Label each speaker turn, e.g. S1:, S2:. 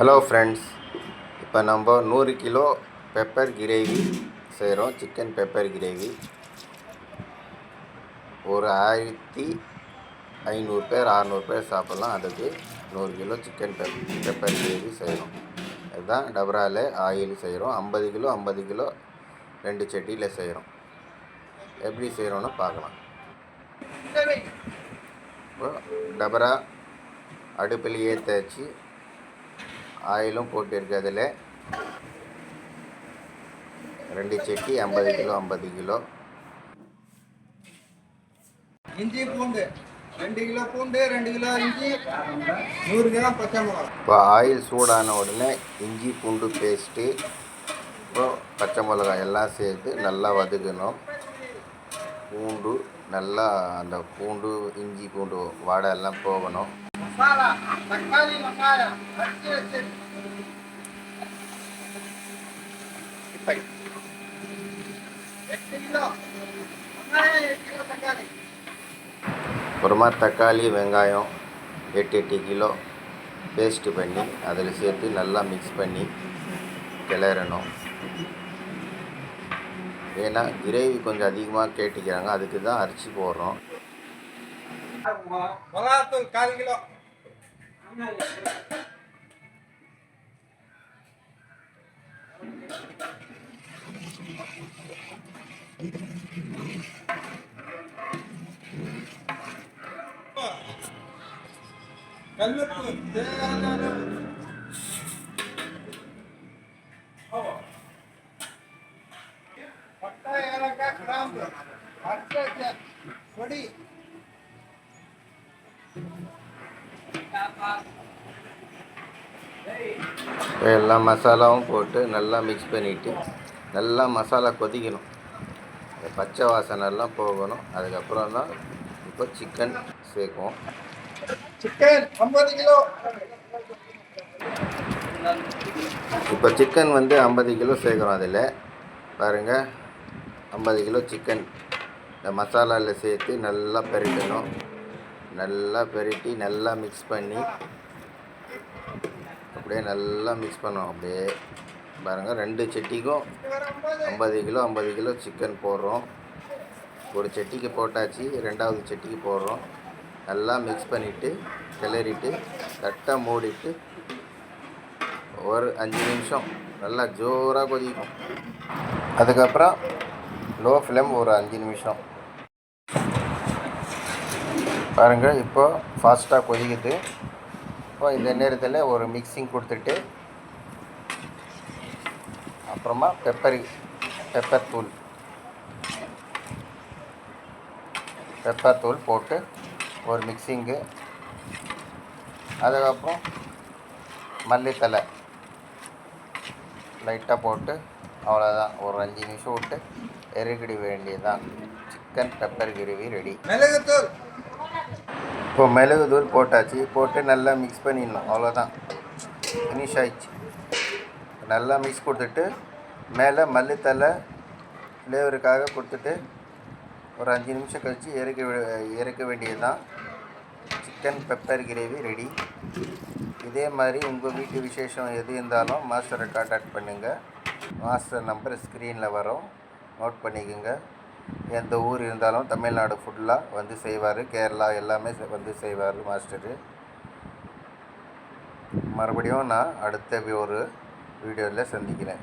S1: Hello friends இப்போ நம்ம நூறு கிலோ பெப்பர் கிரேவி செய்கிறோம் சிக்கன் பெப்பர் கிரேவி ஒரு ஆயிரத்தி ஐநூறு பேர் அறநூறு பேர் சாப்பிட்லாம். அதுக்கு நூறு kilo chicken pep pepper gravy செய்கிறோம் இதுதான் டபராவில் ஆயில் செய்கிறோம் ஐம்பது கிலோ ஐம்பது கிலோ ரெண்டு சட்டியில் செய்கிறோம் எப்படி செய்கிறோன்னு பார்க்கலாம். இப்போ டபரா அடுப்பிலேயே தேய்ச்சி ஆயிலும் போட்டிருக்கு அதில். ரெண்டு சட்டி ஐம்பது கிலோ ஐம்பது கிலோ.
S2: இஞ்சி பூண்டு. ரெண்டு கிலோ பூண்டு ரெண்டு கிலோ இஞ்சி நூறு கிராம் பச்சை மிளகா.
S1: இப்போ ஆயில் சூடான உடனே இஞ்சி பூண்டு பேஸ்ட்டு இப்போ பச்சை மிளகாய் எல்லாம் சேர்த்து நல்லா வதக்கணும். பூண்டு நல்லா அந்த பூண்டு இஞ்சி பூண்டு வாடை எல்லாம் போகணும்.
S2: வெங்காயம் எட்டு கிலோ தக்காளி
S1: அப்புறமா தக்காளி வெங்காயம் எட்டு எட்டு கிலோ. பேஸ்ட்டு பண்ணி அதில் சேர்த்து நல்லா மிக்ஸ் பண்ணி கிளறணும். ஏன்னா கிரேவி கொஞ்சம் அதிகமாக கேட்டுக்கிறாங்க அதுக்கு தான் அரிசி போடுறோம்.
S2: மிளகாத்தூள் கால் கிலோ. கல்லுப்பு தேவையான அளவு. பட்டை ஏலக்காய் கிராம்பு பட்டை பொடி
S1: இப்போ எல்லா மசாலாவும் போட்டு நல்லா மிக்ஸ் பண்ணிவிட்டு நல்லா மசாலா கொதிக்கணும். பச்சை வாசனை எல்லாம் போகணும். அதுக்கப்புறம் தான் இப்போ சிக்கன் சேர்க்குவோம்.
S2: சிக்கன் ஐம்பது கிலோ.
S1: இப்போ சிக்கன் வந்து ஐம்பது கிலோ சேர்க்குறோம் அதில். பாருங்கள் ஐம்பது கிலோ சிக்கன் இந்த மசாலாவில் சேர்த்து நல்லா பெரட்டணும் நல்லா பெரட்டி நல்லா மிக்ஸ் பண்ணி அப்படியே நல்லா மிக்ஸ் பண்ணோம் அப்படியே பாருங்கள் ரெண்டு சட்டிக்கும் ஐம்பது கிலோ ஐம்பது கிலோ சிக்கன் போடுறோம். ஒரு செட்டிக்கு போட்டாச்சு ரெண்டாவது செட்டிக்கு போடுறோம். நல்லா மிக்ஸ் பண்ணிவிட்டு கிளறிட்டு தட்டை மூடிட்டு ஒரு அஞ்சு நிமிஷம் நல்லா ஜோராக கொதிக்கும். அதுக்கப்புறம் லோ ஃப்ளேம் ஒரு அஞ்சு நிமிஷம். பாருங்கள் இப்போது ஃபாஸ்ட்டாக கொதிக்குது. இப்போ இந்த நேரத்தில் ஒரு மிக்சிங் கொடுத்துட்டு அப்புறமா பெப்பர் பெப்பர் தூள். பெப்பர் தூள் போட்டு ஒரு மிக்சிங்கு அதுக்கப்புறம் மல்லித்தலை. லைட்டாக போட்டு அவ்வளோதான் ஒரு அஞ்சு நிமிஷம் விட்டு இறக்கிட வேண்டியதுதான். சிக்கன் பெப்பர் கிரேவி ரெடி
S2: மிளகுத்தூள்.
S1: இப்போ மிளகு தூள் போட்டாச்சு போட்டு நல்லா மிக்ஸ் பண்ணிடணும். அவ்வளோதான் ஃபினிஷ் ஆயிடுச்சு. நல்லா மிக்ஸ் கொடுத்துட்டு மேலே மல்லித்தலை ஃப்ளேவருக்காக கொடுத்துட்டு ஒரு அஞ்சு நிமிஷம் கழித்து இறக்க வே- இறக்க வேண்டியது தான் சிக்கன் பெப்பர் கிரேவி ரெடி இதே மாதிரி உங்கள் வீட்டு விசேஷம் எது இருந்தாலும் மாஸ்டரை காண்டாக்ட் பண்ணுங்கள் மாஸ்டர் நம்பர் ஸ்க்ரீனில் வரும். நோட் பண்ணிக்கோங்க. எந்த ஊர் இருந்தாலும் தமிழ்நாடு ஃபுல்லாக வந்து செய்வார். கேரளா எல்லாமே வந்து செய்வார் மாஸ்டரு மறுபடியும் நான் அடுத்த ஒரு வீடியோவில் சந்திக்கிறேன்.